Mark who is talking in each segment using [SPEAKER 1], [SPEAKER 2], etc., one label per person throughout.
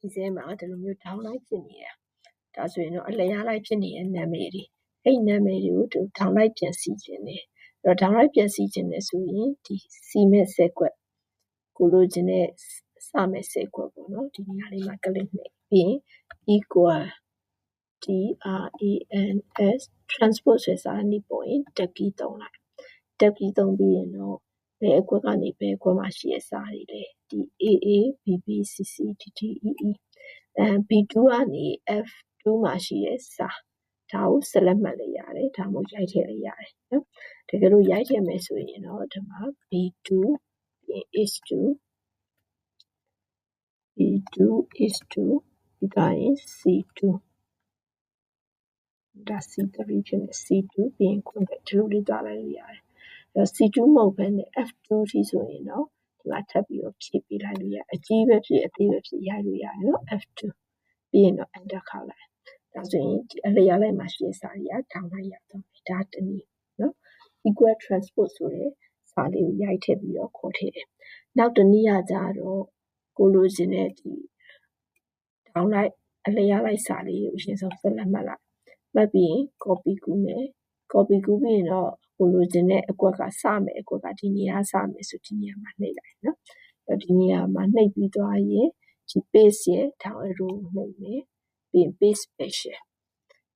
[SPEAKER 1] ဒီစဲမှာဒီလိုမျိုး download ဖြစ်နေတာဒါဆိုရင်တော့အလျားလိုက်ဖြစ်နေတဲ့နာမည်တွေအဲ့ဒီနာမည်တွေကိုသူ download ပြန်စီခြင်းတယ်အဲ့တော့ download ပြန်စီခြင်းတယ်ဆိုရင်ဒီစီမဲ့စက်ကွက်ကိုလိုချင်တဲ့စမဲ့စက်ကွက်ပေါ့နော်ဒီနေရာလေးမှာ click နှိပ်ပြီးရင် equal T R A N S transport ဆိုတဲ့စာနေပေါ်ရင်တက်ပြီးသုံးလိုက်တက်ပြီးသုံးပြီးရင်တော့ဘယ်အကွက်ကနေဘယ်အကွက်မှာရှိတဲ့စာတွေလဲ ဒီ AA BB CC DD EE အဲ B2 ကနေ F2 မှာရှိတဲ့စာဒါကိုဆက်လက်မှတ်လိုက်ရတယ်ဒါမှမဟုတ်ရိုက်ထည့်လိုက်ရတယ်နော်တကယ်လို့ရိုက်ထည့်မယ်ဆိုရင်တော့ဒီမှာ B2 ပြီးရင် is to B2 is to ပြီးတော့ရင် C2 ဒါ C3 ဖြစ်နေ C2 ပြီးရင်ခွင့်ပဲဒီလိုလေးသွားလိုက်လို့ရတယ်အဲ C2 မဟုတ်ဘဲနဲ့ F2 ထိဆိုရင်တော့ ဒီမှာထပ်ပြီးတော့ဖြည့်ပေးလိုက်လို့ရအကြီးပဲဖြစ်အသေးပဲဖြစ်ရိုက်လို့ရတယ်နော် F2 ပြီးရင်တော့ enter ခေါက်လိုက်ဒါဆိုရင်ဒီအလျားလိုက်မှာရှိတဲ့စာတွေကထောင်လိုက်ရတော့မယ်ဒါတနည်းနော် equal transport ဆိုတဲ့စာလေးကိုရိုက်ထည့်ပြီးတော့ခေါ်ထည့်တယ်နောက်တနည်းကကြတော့ကိုလိုချင်တဲ့ဒီထောင်လိုက်အလျားလိုက်စာလေးကိုအရင်ဆုံးဆက်လက်မှတ်လိုက်မှတ်ပြီးရင် copy ကူးမယ် copy ကူးပြီးရင်တော့ ကိုလိုချင်တဲ့အကွက်ကစမယ်အကွက်ကဒီနေရာစမယ်ဆိုဒီနေရာမှာနှိပ်လိုက်နော်အဲ့ဒီနေရာမှာနှိပ်ပြီးသွားရင်ဒီ paste ရဲ့ထောင် arrow ကိုနှိပ်မယ်ပြီးရင် paste special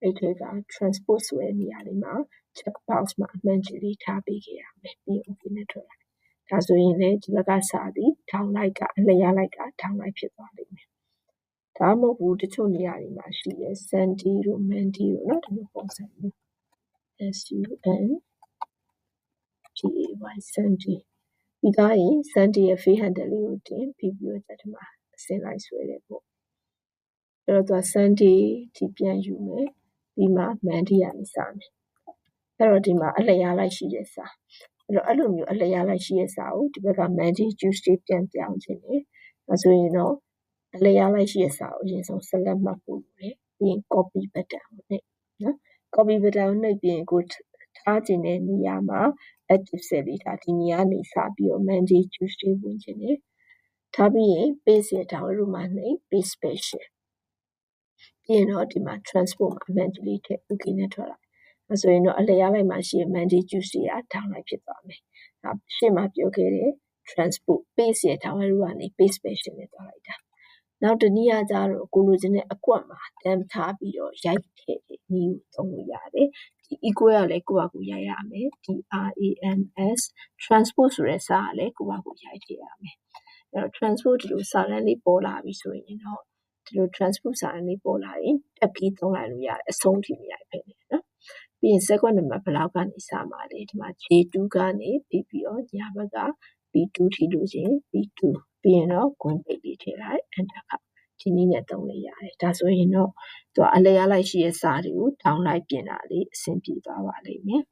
[SPEAKER 1] အဲ့ဒီက transport ဆိုတဲ့နေရာလေးမှာ check box မှာအမှန်ကြီးလေးထားပေးခဲ့ရမယ်ပြီးရင် okay နဲ့ထွက်လိုက်ဒါဆိုရင်လည်းဒီဘက်ကစာသည်ထောင်လိုက်ကအလျားလိုက်ကထောင်လိုက်ဖြစ်သွားလိမ့်မယ်ဒါမှမဟုတ်ဘူးတချို့နေရာတွေမှာရှိတယ် sandy တို့ mandy တို့เนาะဒီလိုပုံစံမျိုး S U N T A Y sandy ပြီးသားရင် sandy ရဲ့ free handle လေးကိုတင်ပြီးပြီးတော့ဒီမှာအစင်လိုက်ဆွဲတယ်ပေါ့အဲ့တော့သူက sandy ဒီပြန်ယူမယ်ပြီးမှ mandy ကနေစမယ်အဲ့တော့ဒီမှာအလျားလိုက်ရှိတဲ့စာအဲ့တော့အဲ့လိုမျိုးအလျားလိုက်ရှိတဲ့စာကိုဒီဘက်က mandy juice တွေပြန်ပြောင်းခြင်းတယ်ဒါဆိုရင်တော့အလျားလိုက်ရှိတဲ့စာကိုအရင်ဆုံး select မှတ်ဖို့လိုတယ်ပြီးရင် copy button ကိုနှိပ်နော် copy button ကိုနှိပ်ပြီးရင်ကိုထားခြင်းတဲ့နေရာမှာ active ဆက်ပြီးထားဒီနေရာနေစပြီးတော့ mandy juice တွေဝင်ခြင်းတယ်ထားပြီးရင် paste ရဲ့ download မှာနှိပ် paste special ပြီးရင်တော့ဒီမှာ transport မှာ manually ထည့် okay နဲ့ထွက်လာအဲဆိုရင်တော့အလျားလိုက်မှာရှိတဲ့ mandy juice တွေက download ဖြစ်သွားမယ်။ဒါရှေ့မှာပြောခဲ့တဲ့ transport paste ရဲ့ download ကနေ paste special နဲ့သွားလိုက်တာ။ နောက်တနည်းအားကြတော့ကိုလိုချင်တဲ့အကွက်မှာ dump ထားပြီးတော့ရိုက်ထည့်တဲ့နည်းကိုသုံးလို့ရတယ်။ဒီ equal ကလည်းကိုယ့်ဟာကိုယ်ရိုက်ရမယ်။ TRANS transport ဆိုတဲ့စာကလည်းကိုယ့်ဟာကိုယ်ရိုက်ထည့်ရမယ်။အဲတော့ transport ဒီလိုစာတန်းလေးပေါ်လာပြီဆိုရင်တော့ဒီလို transport စာတန်းလေးပေါ်လာရင်တက်ပြီးသုံးလိုက်လို့ရတယ်အဆုံးထိမရိုက်ဖ ೇನೆ နော်ပြီးရင် second နံပါတ်ဘယ်လောက်ကနေစမှာလဲဒီမှာ J2 ကနေပြီးပြီးတော့ညာဘက်က B2 ထိလို့ချင်း B2 ပြီးရင်တော့ဂွန်ပိတ်လေး ထည့်လိုက် enter ကဒီနည်းနဲ့သုံးလို့ရတယ်ဒါဆိုရင်တော့သူကအလျားလိုက်ရှိတဲ့စာတွေကို down လိုက်ပြင်တာလေးအဆင်ပြေသွားပါလိမ့်မယ်